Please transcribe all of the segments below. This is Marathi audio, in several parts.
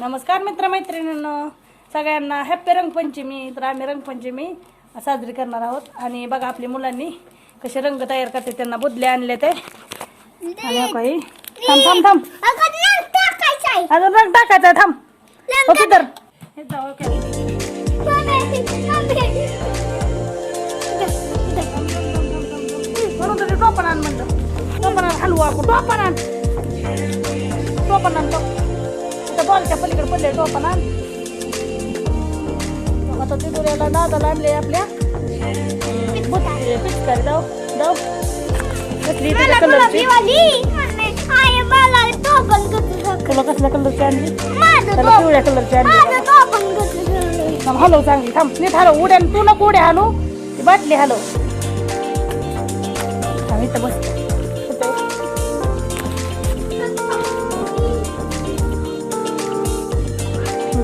नमस्कार मित्रमैत्रिणींनो. सगळ्यांना हॅप्पी रंगपंचमी तर आम्ही रंगपंचमी साजरी करणार आहोत. आणि बघा आपल्या मुलांनी कसे रंग तयार करते त्यांना बुदले आणले ते. आणि हो काही थांब थांब थांब. अजून रंग टाकायचा आहे, थांब. हो तर हे जाऊ, ओके. म्हणून तरी टोपण आण म्हणलं. टोपण आण हलवा टोपण आण. टोपण आण त्या बॉलच्या पलीकडे पडले टोपण आण आता तिथून दादाला आणले आपल्या. पिचकारी जाऊ जाऊ. कसली त्याच्या कलरची तुला कसल्या कलरची आणली? त्याला पिवळ्या कलरची आणली. थांब हलव चांगली थांब. नीट हलव उड्या तू नको उड्या हलव ती बाटली हलव. थांब इथं बस.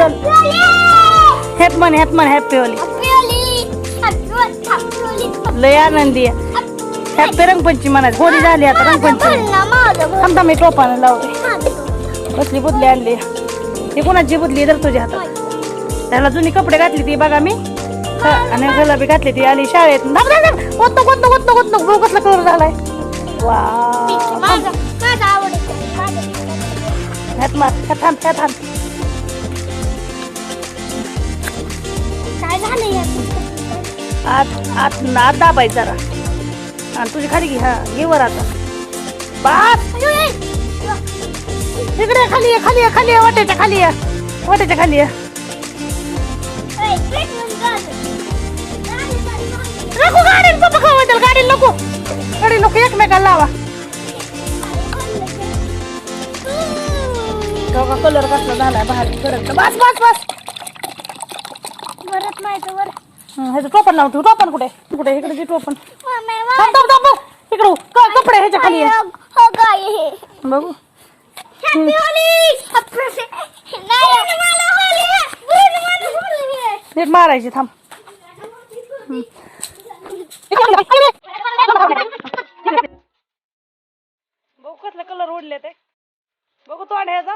चल. हॅप मन हॅप मन हॅपी होली लय आनंदी आहे. हॅपी रंगपंचमी म्हणायचं होळी झाली आता रंगपंचमी. थांब थांब मी टोपानं लावते. कसली बुदली आणली. ही कोणाची बुदली तर तुझ्या हातात. त्याला जुनी कपडे घातली ती बघा मी. आणि गला बी घातली ती आली शाळेत. कोणतं कोणतं कोणतं कोणतं बघू कसला कलर झालाय. वा. मार. थांब थांब. आत आत आत दाबाय जरा. आणि तुझी खाली घे हा घे वर आता. बाप! इकडे खाली ये खाली ये खाली ये वाट्याच्या खाली ये. वाट्याच्या खाली ये. नको गाडी पप्पा खावा गाडी नको. गाडी नको एकमेकाला लावा. कलर कसला झालाय बाहेर करत बस बस बस परत माहिती वर हं, ह्याचं टोपण लावून ठेव टोपण कुठे? कुठे? इकडे जे टोपण. थांब थांब थांब इकडं क- कपडे ह्याच्या खाली आहे. हो हे. बघू. नीट मारायची थांब. बघू कसले कलर उडले ते. बघू तोंड ह्याचा.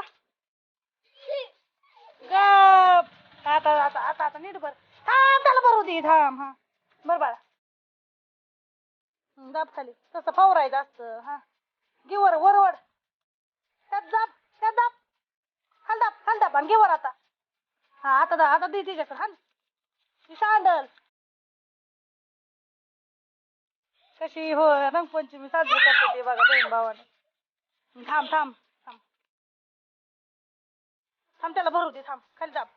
गप. आता आता आता आता नीट थांब भरू. दे थांब हा. बर बाळा. हं, दाब खाली. तसं फवरायचं असतं हा. घे वर वर वर. त्यात दाब त्यात दाब. हल दाब हल दाब आणि घे वर आता. हा आता दा आता दे तिच्याकडे हा ती सांडल. कशी हो रंगपंचमी साजरी करते ते बघा बहीण भावाने. थांब थांब थांब. थांब त्याला भरू दे थांब. खाली दाब.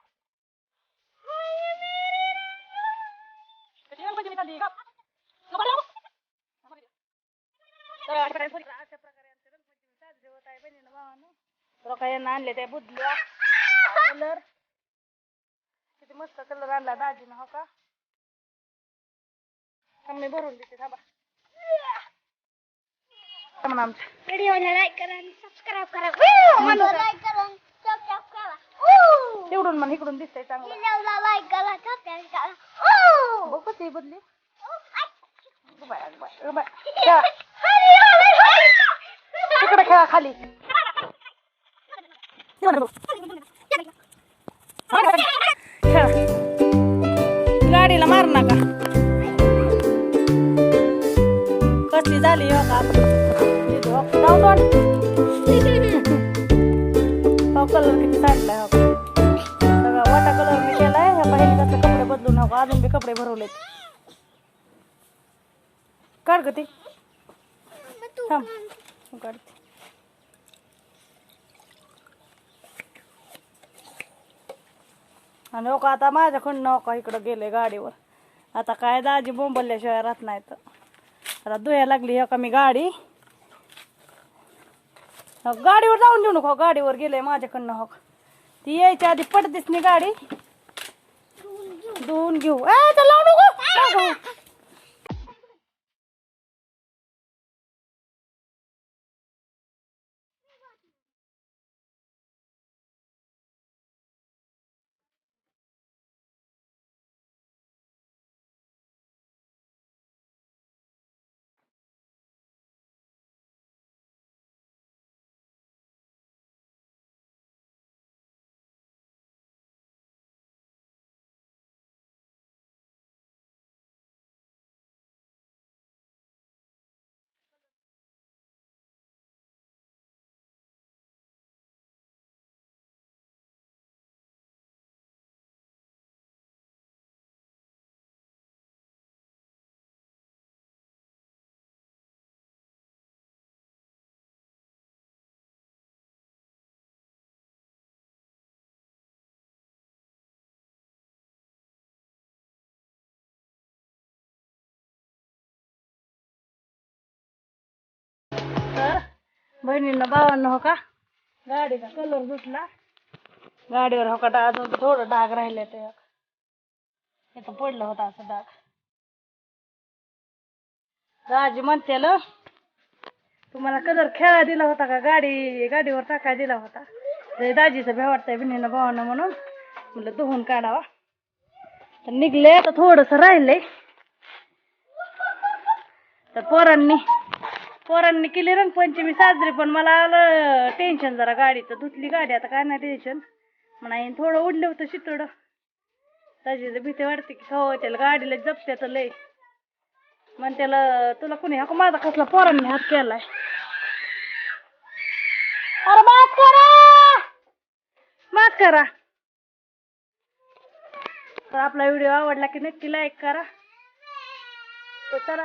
यांना आणले त्या कलर किती मस्त कलर आणला दाजीनं हो का मी भरून देते थांबा व्हिडिओला लाईक करा आणि सबस्क्राईब करा? लाईक करा आणि सबस्क्राईब करा तेवढून मन इकडून दिसतंय चांगलं लाईक करा सबस्क्राईब करा बघ कशी ही खेळा. तिकडे खेळा खाली गाडीला मार नका कसली झाली हो का जाऊ दोन. कलर किती सांडलाय हो कपडे बदलून अजून बी कपडे भरवलेत. काढ ग ते. थांब. काढते. आणि हो का आता माझ्याकडनं हो का इकडं गेले गाडीवर. आता काय दाजी बोंबल्याशिवाय राहत नाही तर आता धुया लागली हो का मी गाडी. हो, गाडीवर जाऊन देऊ नको. गाडीवर गेले माझ्याकडनं. हो ती यायच्या आधी पडतीस नी गाडी. धुवून घेऊ ए, तर बहिणीनं भावांना हो का? गाडीचा कलर सुटला गाडीवर हो का? डाग अजून थोडं डाग राहिले ते. इथं पडलं होतं असं डाग. राजी म्हणते ल, तुम्हाला कलर खेळा दिला होता का? गाडी गाडीवर टाकाय दिला होता. ते दाजीचं भे वाटतंय बहिणीनं भावानं म्हणून. म्हणलं धुवून काढावा. तर निघले तर थोडस राहिलंय. तर पोरांनी पोरांनी केली रंगपंचमी साजरी पण मला आलं टेन्शन जरा गाडीचं. धुतली गाडी आता काय नाही टेन्शन म्हणा थोडं उडलं होतं शितोड. त्याची भीती वाटते की खाव त्याला गाडीला जपत्यात लय. मग त्याला तुला कुणी हा माझा कसला पोरांनी हात केलाय? अरे माफ करा! माफ करा. तर आपला व्हिडिओ आवडला की नक्की लाईक करा. तर चला.